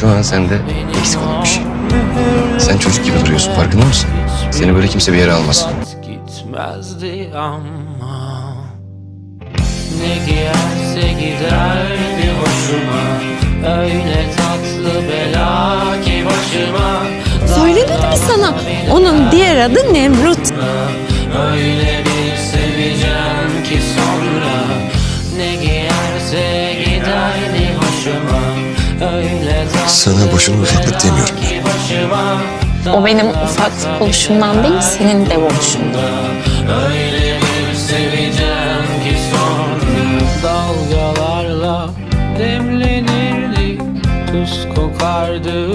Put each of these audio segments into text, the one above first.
Şu an sende eksik olan bir şey. Sen çocuk gibi duruyorsun farkında mısın? Seni böyle kimse bir yere almaz. Gitmezdi ama Ne giyerse giderdi hoşuma Öyle tatlı bela ki başıma Söylemedi mi sana? Onun diğer adı Nemrut. Öyle Sana boşuna ufaklık demiyorum ben. O benim ufak oluşumdan değil, senin dev oluşundan. Öyle bir seveceğim ki sonra Dalgalarla demlenirdik Tuz kokardı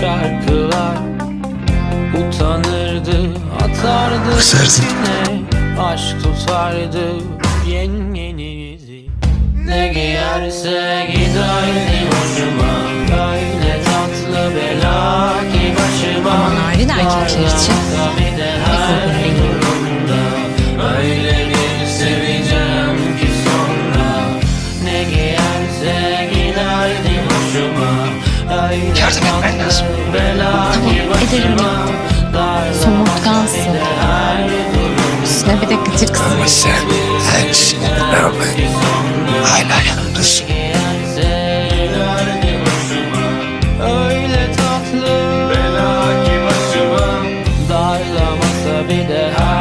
şarkılar Utanırdı atardı içine Aşk tutardı yengeninizi Ne giyerse giderdi hoşuma Öyle Yardım etmen lazım. ki ederim Somurtkansın. Üstüne bir de gıcıksın. Ama sen her şeyine rağmen love in the heart.